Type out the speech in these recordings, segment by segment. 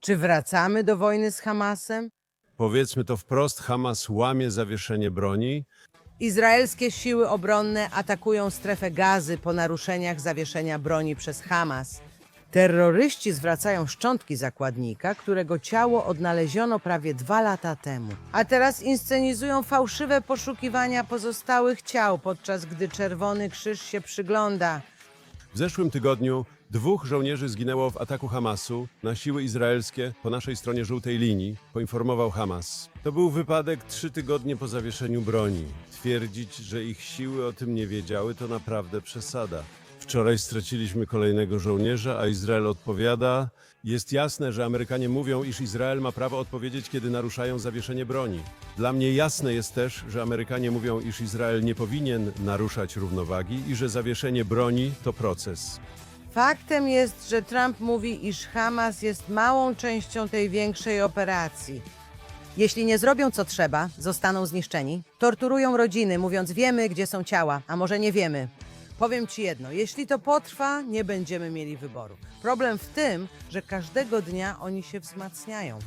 Czy wracamy do wojny z Hamasem? Powiedzmy to wprost, Hamas łamie zawieszenie broni. Izraelskie siły obronne atakują strefę gazy po naruszeniach zawieszenia broni przez Hamas. Terroryści zwracają szczątki zakładnika, którego ciało odnaleziono prawie dwa lata temu. A teraz inscenizują fałszywe poszukiwania pozostałych ciał, podczas gdy Czerwony Krzyż się przygląda. W zeszłym tygodniu dwóch żołnierzy zginęło w ataku Hamasu na siły izraelskie po naszej stronie żółtej linii, poinformował Hamas. To był wypadek trzy tygodnie po zawieszeniu broni. Twierdzić, że ich siły o tym nie wiedziały, to naprawdę przesada. Wczoraj straciliśmy kolejnego żołnierza, a Izrael odpowiada. Jest jasne, że Amerykanie mówią, iż Izrael ma prawo odpowiedzieć, kiedy naruszają zawieszenie broni. Dla mnie jasne jest też, że Amerykanie mówią, iż Izrael nie powinien naruszać równowagi i że zawieszenie broni to proces. Faktem jest, że Trump mówi, iż Hamas jest małą częścią tej większej operacji. Jeśli nie zrobią co trzeba, zostaną zniszczeni. Torturują rodziny, mówiąc wiemy, gdzie są ciała, a może nie wiemy. Powiem ci jedno, jeśli to potrwa, nie będziemy mieli wyboru. Problem w tym, że każdego dnia oni się wzmacniają.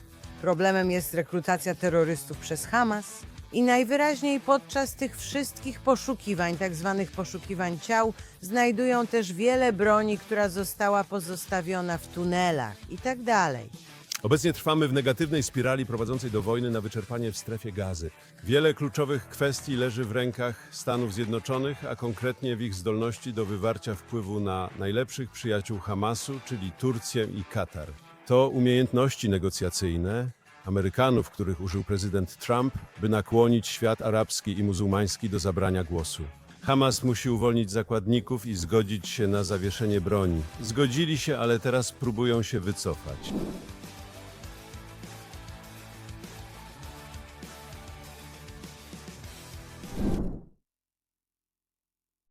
Problemem jest rekrutacja terrorystów przez Hamas i najwyraźniej podczas tych wszystkich poszukiwań, tak zwanych poszukiwań ciał, znajdują też wiele broni, która została pozostawiona w tunelach i tak dalej. Obecnie trwamy w negatywnej spirali prowadzącej do wojny na wyczerpanie w strefie gazy. Wiele kluczowych kwestii leży w rękach Stanów Zjednoczonych, a konkretnie w ich zdolności do wywarcia wpływu na najlepszych przyjaciół Hamasu, czyli Turcję i Katar. To umiejętności negocjacyjne Amerykanów, których użył prezydent Trump, by nakłonić świat arabski i muzułmański do zabrania głosu. Hamas musi uwolnić zakładników i zgodzić się na zawieszenie broni. Zgodzili się, ale teraz próbują się wycofać.